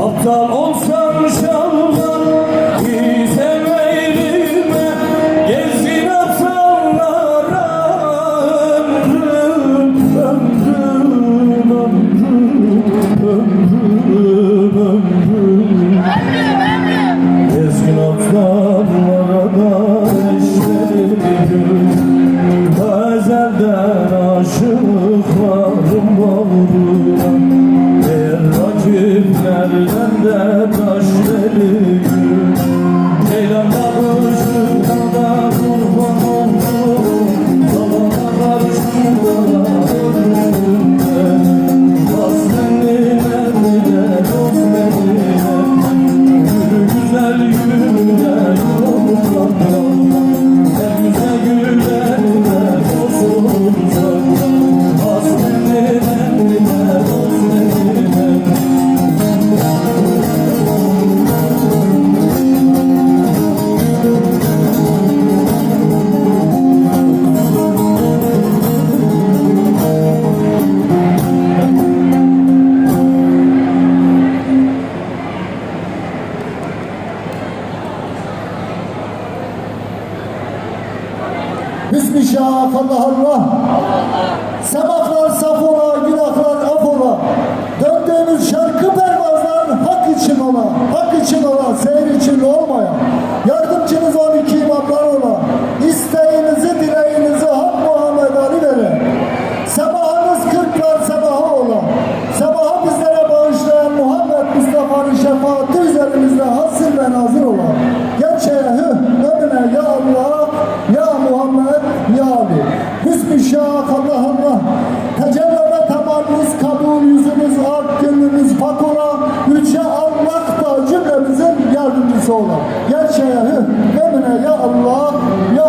Aptal olsam şanlı Hüsnü Şah, Allah Allah. Sabahlar saf ola, yâli. Hüsnü şah şey Allah'ımla tecelleme tamamımız, kabul yüzümüz, ak gönlümüz, fakura, üçe Allah da cümlemizin yardımcısı olan. Gerçeğe hüh, emine ya Allah, ya